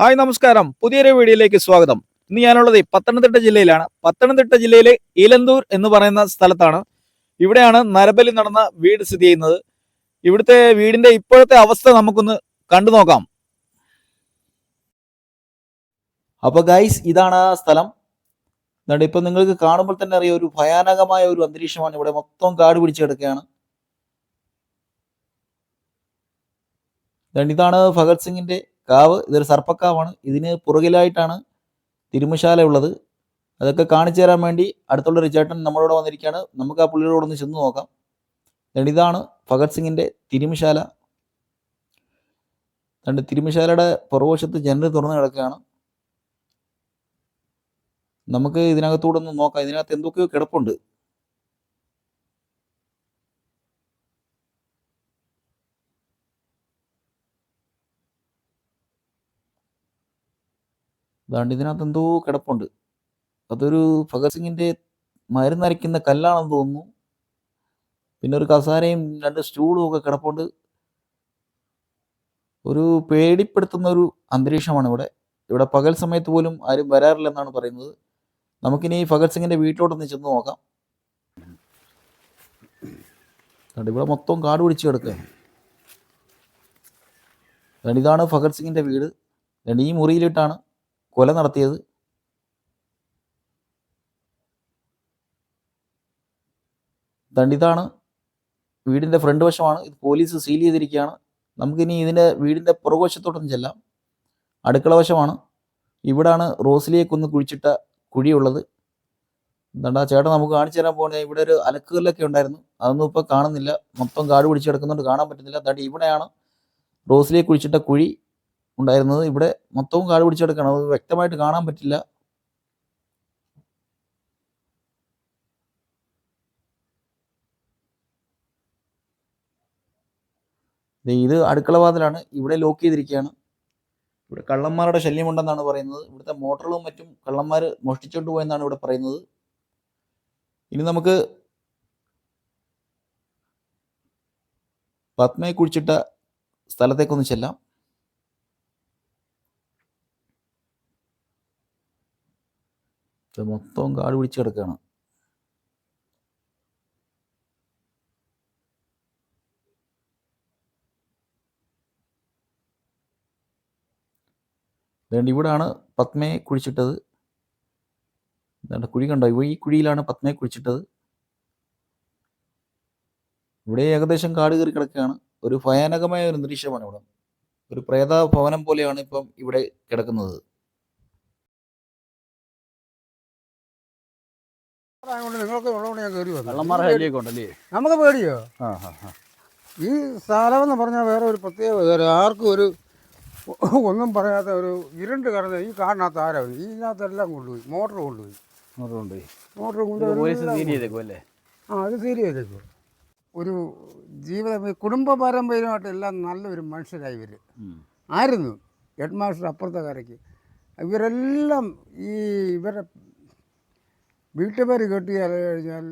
Hi നമസ്കാരം. പുതിയൊരു വീഡിയോയിലേക്ക് സ്വാഗതം. ഇന്ന് ഞാനുള്ളത് പത്തനംതിട്ട ജില്ലയിലാണ്. പത്തനംതിട്ട ജില്ലയിലെ ഇലന്തൂർ എന്ന് പറയുന്ന സ്ഥലത്താണ്. ഇവിടെയാണ് നരബലി നടന്ന വീട് സ്ഥിതി ചെയ്യുന്നത്. ഇവിടുത്തെ വീടിന്റെ ഇപ്പോഴത്തെ അവസ്ഥ നമുക്കൊന്ന് കണ്ടു നോക്കാം. അപ്പൊ ഗൈസ് ഇതാണ് ആ സ്ഥലം. എന്നിട്ട് ഇപ്പൊ നിങ്ങൾക്ക് കാണുമ്പോൾ തന്നെ അറിയാം ഒരു ഭയാനകമായ ഒരു അന്തരീക്ഷമാണ് ഇവിടെ മൊത്തം കാട് പിടിച്ചു കിടക്കുകയാണ്. ഇതാണ് ഭഗത് സിംഗിന്റെ കാവ് ഇതൊരു സർപ്പക്കാവാണ്. ഇതിന് പുറകിലായിട്ടാണ് തിരുമശാല ഉള്ളത് അതൊക്കെ കാണിച്ചു തരാൻ വേണ്ടി അടുത്തുള്ള ഒരു ചേട്ടൻ നമ്മളോട് വന്നിരിക്കുകയാണ്. നമുക്ക് ആ പുള്ളിയോട് ഒന്ന് ചെന്ന് നോക്കാം. ഇതാണ് ഭഗത് സിംഗിന്റെ തിരുമശാല. രണ്ട് തിരുമശാലയുടെ പുറകുവശത്ത് ജനൽ തുറന്നു കിടക്കുകയാണ്. നമുക്ക് ഇതിനകത്തൂടെ ഒന്ന് നോക്കാം. ഇതിനകത്ത് എന്തൊക്കെയോ കിടപ്പുണ്ട്. ദാണ്ട് ഇതിനകത്ത് എന്തോ കിടപ്പുണ്ട്. അതൊരു ഭഗത് സിംഗിന്റെ മരുന്നരയ്ക്കുന്ന കല്ലാണെന്ന് തോന്നുന്നു. പിന്നെ ഒരു കസാരയും രണ്ട് സ്റ്റൂളും ഒക്കെ കിടപ്പുണ്ട്. ഒരു പേടിപ്പെടുത്തുന്ന ഒരു അന്തരീക്ഷമാണ് ഇവിടെ ഇവിടെ പകൽ സമയത്ത് പോലും ആരും വരാറില്ലെന്നാണ് പറയുന്നത്. നമുക്കിനി ഭഗത് സിംഗിന്റെ വീട്ടിലോട്ടൊന്ന് ചെന്ന് നോക്കാം. അതുകൊണ്ട് ഇവിടെ മൊത്തം കാട് പിടിച്ച് കിടക്കുക ഇതാണ് ഭഗത് സിംഗിന്റെ വീട്. ഈ മുറിയിലിട്ടാണ് കൊല നടത്തിയത്? ദണ്ഡിതാണ്. വീടിന്റെ ഫ്രണ്ട് വശമാണ്. ഇത് പോലീസ് സീൽ ചെയ്തിരിക്കുകയാണ്. നമുക്കിനി ഇതിന്റെ വീടിന്റെ പുറകുവശത്തോട്ടൊന്നും ചെല്ലാം. അടുക്കള വശമാണ്. ഇവിടാണ് റോസിലിയെ കൊന്ന് കുഴിച്ചിട്ട കുഴിയുള്ളത്. എന്താണ്ടാ ചേട്ടൻ നമുക്ക് കാണിച്ചു തരാൻ പോകുന്നത് ഇവിടെ ഒരു അലക്കുകല്ലൊക്കെ ഉണ്ടായിരുന്നു. അതൊന്നും ഇപ്പോൾ കാണുന്നില്ല. മൊത്തം കാട് പിടിച്ച് കിടക്കുന്നുണ്ട്. കാണാൻ പറ്റുന്നില്ല. എന്താണ്ട് ഇവിടെയാണ് റോസിലിയെ കുഴിച്ചിട്ട കുഴി. ഉണ്ടായിരുന്നത്. ഇവിടെ മൊത്തവും കാട് പിടിച്ചെടുക്കണം. അത് വ്യക്തമായിട്ട് കാണാൻ പറ്റില്ല. ഇത് അടുക്കള വാതിലാണ്. ഇവിടെ ലോക്ക് ചെയ്തിരിക്കുകയാണ്. ഇവിടെ കള്ളന്മാരുടെ ശല്യമുണ്ടെന്നാണ് പറയുന്നത്. ഇവിടുത്തെ മോട്ടറുകളും മറ്റും കള്ളന്മാർ മോഷ്ടിച്ചുകൊണ്ട് പോയെന്നാണ് ഇവിടെ പറയുന്നത്. ഇനി നമുക്ക് പത്മയെ കുഴിച്ചിട്ട സ്ഥലത്തേക്കൊന്ന് ചെല്ലാം. ഇത് മൊത്തം കാട് പിടിച്ച് കിടക്കുകയാണ് അതുകൊണ്ട് ഇവിടാണ് പത്മയെ കുഴിച്ചിട്ടത്. എന്താണ്ട് കുഴി കണ്ടോ? ഇവ ഈ കുഴിയിലാണ് പത്മയെ കുഴിച്ചിട്ടത്. ഇവിടെ ഏകദേശം കാട് കയറി കിടക്കുകയാണ്. ഒരു ഭയാനകമായ ഒരു അന്തരീക്ഷമാണ് ഇവിടെ. ഒരു പ്രേത ഭവനം പോലെയാണ് ഇപ്പം ഇവിടെ കിടക്കുന്നത്. അതുകൊണ്ട് നിങ്ങൾക്ക് ഉള്ളതുകൊണ്ട് ഞാൻ കയറി വന്നു. കള്ളന്മാരുടെ ശല്യമൊക്കെ ഉണ്ടല്ലേ? നമുക്ക് പേടിയോ? ആ ആ ആ. ഈ സ്ഥലം എന്ന് പറഞ്ഞാൽ വേറെ ഒരു പ്രത്യേക ആർക്കും ഒരു ഒന്നും പറയാത്ത ഒരു ഇരുണ്ട് കിടന്ന് ഈ കാടിനകത്ത് ആരാ ഈ ഇതിനകത്തെല്ലാം കൊണ്ടുപോയി. മോട്ടർ കൊണ്ടുപോയി. മോട്ടർ കൊണ്ടുപോയി. ചെയ്തേക്കും അല്ലേ? ആ അത് സീരിയസേക്കും ഒരു ജീവിതം ഈ കുടുംബ പാരമ്പര്യമായിട്ട് എല്ലാം നല്ലൊരു മനുഷ്യരായി ഇവർ ആയിരുന്നു. ഹെഡ് മാസ്റ്റർ അപ്പുറത്തെ കരയ്ക്ക്. ഇവരെല്ലാം ഈ ഇവരെ വീട്ടുപേര് കേട്ട് കഴിഞ്ഞാൽ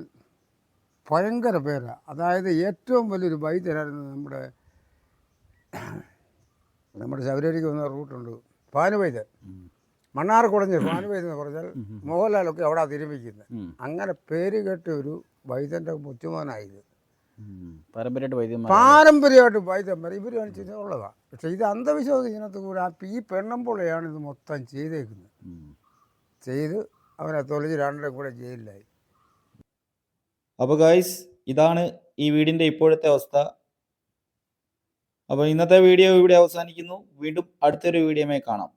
ഭയങ്കര പേരാണ് അതായത് ഏറ്റവും വലിയൊരു വൈദ്യരായിരുന്നു നമ്മുടെ നമ്മുടെ ശബരിമലയ്ക്ക് വന്ന റൂട്ടുണ്ട്. മണ്ണാർ മണ്ണാർക്കുടഞ്ഞ് പാനുവൈദ്യ എന്ന് പറഞ്ഞാൽ മോഹൻലാലൊക്കെ അവിടെ തിരുമിക്കുന്നത്. അങ്ങനെ പേര് കേട്ട ഒരു വൈദ്യന്റെ മുറ്റുമോനായത് പാരമ്പര്യമായിട്ട് വൈദ്യന്മാർ പാരമ്പര്യമായിട്ട് ഇവർ കാണിച്ചത് ഉള്ളതാണ് പക്ഷേ ഇത് അന്ധവിശ്വാസം ഇതിനകത്ത് കൂടെ ആ ഈ പെണ്ണമ്പുള്ളയാണ് ഇത് മൊത്തം ചെയ്തേക്കുന്നത്. ചെയ്ത് അവനെ തൊലിച്ച് രണ്ടര കൂടെ ജയിലിലായി. അപ്പോൾ ഗായ്സ് ഇതാണ് ഈ വീടിന്റെ ഇപ്പോഴത്തെ അവസ്ഥ. അപ്പോൾ ഇന്നത്തെ വീഡിയോ ഇവിടെ അവസാനിക്കുന്നു. വീണ്ടും അടുത്തൊരു വീഡിയോയുമായി കാണാം.